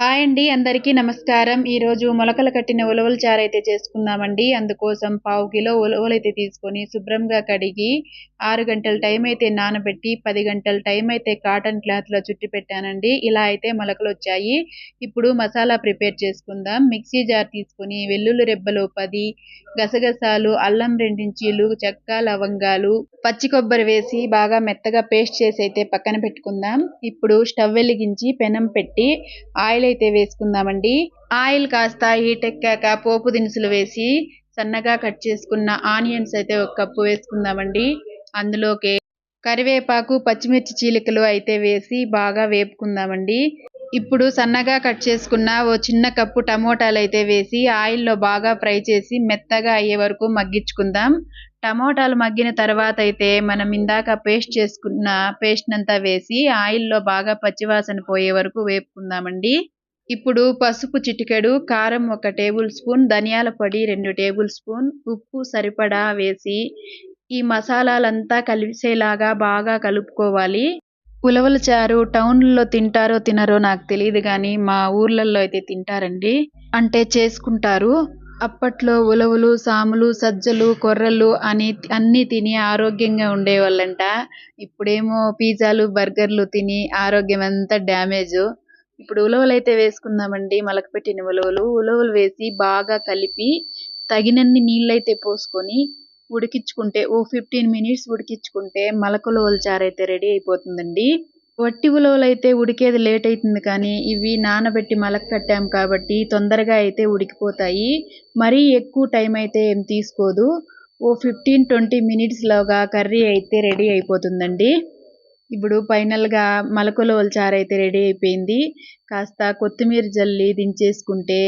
Hi అండి అందరికీ నమస్కారం. ఈరోజు మొలకలు కట్టిన ఉలవల చారు అయితే చేసుకుందామండి. అందుకోసం పావు కిలో ఉలవలు అయితే తీసుకొని శుభ్రంగా కడిగి ఆరు గంటల టైం అయితే నానబెట్టి పది గంటల టైం అయితే కాటన్ క్లాత్లో చుట్టి పెట్టానండి. ఇలా అయితే మొలకలు వచ్చాయి. ఇప్పుడు మసాలా ప్రిపేర్ చేసుకుందాం. మిక్సీ జార్ తీసుకొని వెల్లుల్లి రెబ్బలు పది గసగసాలు అల్లం రెండించీలు చెక్క లవంగాలు పచ్చి కొబ్బరి వేసి బాగా మెత్తగా పేస్ట్ చేసి అయితే పక్కన పెట్టుకుందాం. ఇప్పుడు స్టవ్ వెలిగించి పెనం పెట్టి ఆయిల్ అయితే వేసుకుందామండి. ఆయిల్ కాస్త హీట్ ఎక్కాక పోపు దినుసులు వేసి సన్నగా కట్ చేసుకున్న ఆనియన్స్ అయితే ఒక కప్పు వేసుకుందామండి. అందులోకి కరివేపాకు పచ్చిమిర్చి చీలికలు అయితే వేసి బాగా వేపుకుందామండి. ఇప్పుడు సన్నగా కట్ చేసుకున్న ఓ చిన్న కప్పు టమోటాలు అయితే వేసి ఆయిల్లో బాగా ఫ్రై చేసి మెత్తగా అయ్యే వరకు మగ్గించుకుందాం. టమోటాలు మగ్గిన తర్వాత అయితే మనం ఇందాక పేస్ట్ చేసుకున్న పేస్ట్ అంతా వేసి ఆయిల్లో బాగా పచ్చివాసన పోయే వరకు వేపుకుందామండి. ఇప్పుడు పసుపు చిటికెడు కారం ఒక టేబుల్ స్పూన్ ధనియాల పొడి రెండు టేబుల్ స్పూన్ ఉప్పు సరిపడా వేసి ఈ మసాలాలంతా కలిసేలాగా బాగా కలుపుకోవాలి. ఉలవల చారు టౌన్లో తింటారో తినరో నాకు తెలియదు కానీ మా ఊర్లలో అయితే తింటారండి. అంటే చేసుకుంటారు. అప్పట్లో ఉలవలు సాములు సజ్జలు కొర్రలు అని అన్నీ తిని ఆరోగ్యంగా ఉండేవాళ్ళంట. ఇప్పుడేమో పిజ్జాలు బర్గర్లు తిని ఆరోగ్యం అంతా డ్యామేజ్. ఇప్పుడు ఉలవలు అయితే వేసుకుందామండి మలకపెట్టిన ఉలవలు. ఉలవలు వేసి బాగా కలిపి తగినన్ని నీళ్ళైతే పోసుకొని ఉడికించుకుంటే ఓ ఫిఫ్టీన్ మినిట్స్ ఉడికించుకుంటే మలకలు చారైతే చారు అయితే రెడీ అయిపోతుందండి. వట్టి ఉలవలు అయితే ఉడికేది లేట్ అవుతుంది కానీ ఇవి నానబెట్టి మలక కట్టాం కాబట్టి తొందరగా అయితే ఉడికిపోతాయి. మరీ ఎక్కువ టైం అయితే ఏం తీసుకోదు. ఓ ఫిఫ్టీన్ ట్వంటీ మినిట్స్లోగా కర్రీ అయితే రెడీ అయిపోతుందండి. ఇప్పుడు ఫైనల్గా మలకలు చారు అయితే రెడీ అయిపోయింది. కాస్త కొత్తిమీర జల్లి దించేసుకుంటే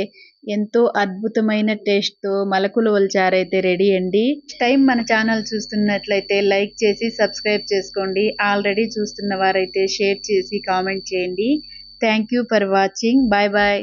ఎంతో అద్భుతమైన టేస్ట్తో మలకులు చారు అయితే రెడీ అండి. టైం మన ఛానల్ చూస్తున్నట్లయితే లైక్ చేసి సబ్స్క్రైబ్ చేసుకోండి. ఆల్రెడీ చూస్తున్న వారైతే షేర్ చేసి కామెంట్ చేయండి. Thank you for watching bye bye